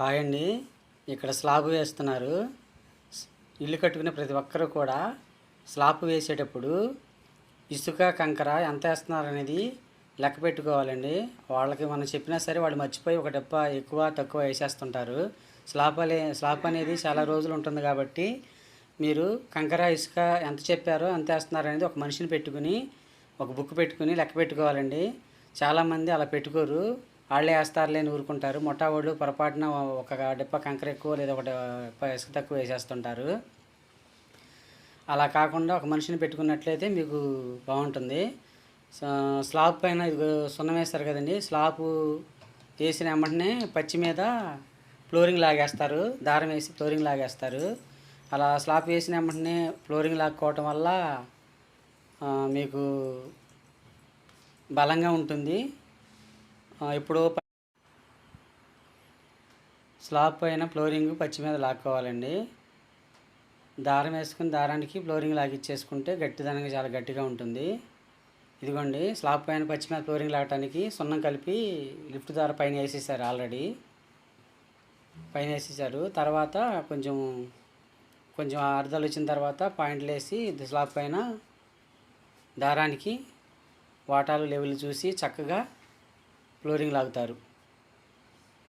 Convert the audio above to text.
Hi అండి ఇక్కడ slab వేస్తున్నారు. ఇల్లు కట్టుకునే ప్రతి ఒక్కరూ కూడా స్లాబ్ వేసేటప్పుడు ఇసుక కంకర ఎంత వేస్తున్నారు అనేది లెక్క పెట్టుకోవాలండి. వాళ్ళకి మనం చెప్పినా సరే వాళ్ళు మర్చిపోయి ఒక డెప్ప ఎక్కువ తక్కువ వేసేస్తుంటారు. స్లాబ్ అనే స్లాబ్ అనేది చాలా రోజులు ఉంటుంది కాబట్టి మీరు కంకర ఇసుక ఎంత చెప్పారో ఎంత వేస్తున్నారు అనేది ఒక మనిషిని పెట్టుకుని ఒక బుక్ పెట్టుకుని లెక్క పెట్టుకోవాలండి. చాలామంది అలా పెట్టుకోరు. వాళ్ళే వేస్తారులే అని ఊరుకుంటారు. మొట్టావాళ్ళు పొరపాటున ఒక డిప్ప కంకర ఎక్కువ లేదా ఒక డిప్ప ఇసుక తక్కువ వేసేస్తుంటారు. అలా కాకుండా ఒక మనిషిని పెట్టుకున్నట్లయితే మీకు బాగుంటుంది. స్లాబ్ పైన ఇది సున్నం వేస్తారు కదండి. స్లాబ్ వేసిన వెంటనే పచ్చి మీద ఫ్లోరింగ్ లాగేస్తారు. దారం వేసి ఫ్లోరింగ్ లాగేస్తారు. అలా స్లాబ్ వేసిన వెంటనే ఫ్లోరింగ్ లాక్కోవటం వల్ల మీకు బలంగా ఉంటుంది. ఎప్పుడో స్లాబ్ పైన ఫ్లోరింగ్ పచ్చి మీద లాక్కోవాలండి. దారం వేసుకుని దారానికి ఫ్లోరింగ్ లాగిచ్చేసుకుంటే గట్టిదనంగా చాలా గట్టిగా ఉంటుంది. ఇదిగోండి స్లాబ్ పైన పచ్చి మీద ఫ్లోరింగ్ లాగటానికి సున్నం కలిపి లిఫ్ట్ ద్వారా పైన వేసేసారు ఆల్రెడీ. పైన వేసేసారు. తర్వాత కొంచెం కొంచెం అర్థాలు వచ్చిన తర్వాత పాయింట్లు వేసి స్లాబ్ పైన దారానికి వాటాలు లెవెల్ చూసి చక్కగా ఫ్లోరింగ్ లాగుతారు.